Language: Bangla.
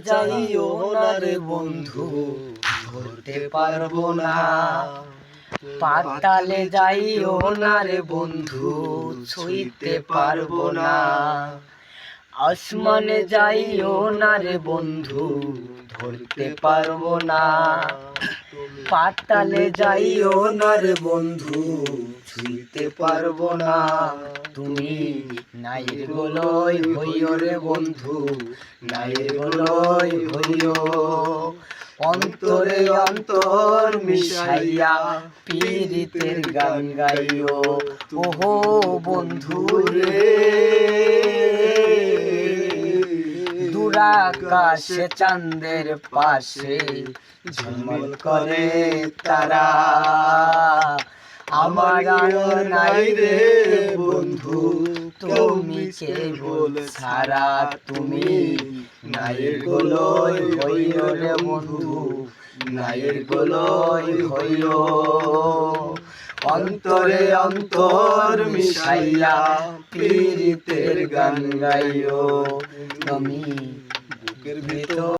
যাইও না রে বন্ধু, ধরতে পারব না। পাতালে যাইও না রে বন্ধু, ছুঁইতে পারব না। আসমানে যাইও না রে বন্ধু, ধরতে পারব না। পাতালে যাইও না রে বন্ধু, ছুঁইতে পারব না। তুমি নাইর গোলই হইও রে বন্ধু নাইর গোলই হইও। অন্তরে অন্তর মিশাইয়া পীড়িতের গান গাইও। ওহো বন্ধু রে। দুরাকাশে চাঁদের পাশে ঝলমল করে তারা। আমার আর নাই রে বন্ধু তুমি কেবল সারা তুমি? নাইর গোলই হইও রে বন্ধু নাইর গোলই হইও অন্তরে অন্তর মিশাইয়া পীড়িতের গান গাইও। তুমি বুকের ভিতর